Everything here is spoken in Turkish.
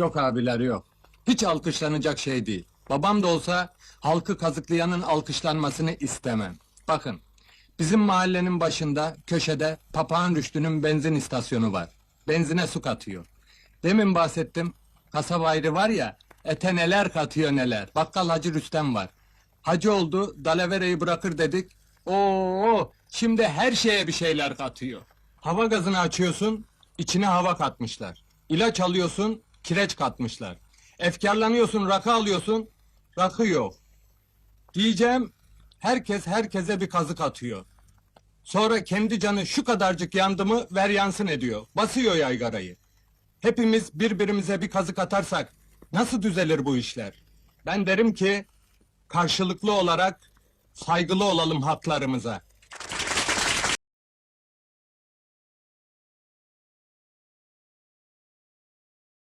Yok abiler yok. Hiç alkışlanacak şey değil. Babam da olsa halkı kazıklayanın alkışlanmasını istemem. Bakın, bizim mahallenin başında, köşede Papağan Rüştü'nün benzin istasyonu var. Benzine su katıyor. Demin bahsettim, kasaba ayrı var ya, ete neler katıyor neler. Bakkal Hacı Rüstem var. Hacı oldu, dalavereyi bırakır dedik. Oo, şimdi her şeye bir şeyler katıyor. Hava gazını açıyorsun, içine hava katmışlar. İlaç alıyorsun, kireç katmışlar. Efkarlanıyorsun, rakı alıyorsun, rakı yok. Diyeceğim, herkes herkese bir kazık atıyor. Sonra kendi canı şu kadarcık yandı mı ver yansın ediyor. Basıyor yaygarayı. Hepimiz birbirimize bir kazık atarsak nasıl düzelir bu işler? Ben derim ki karşılıklı olarak saygılı olalım haklarımıza.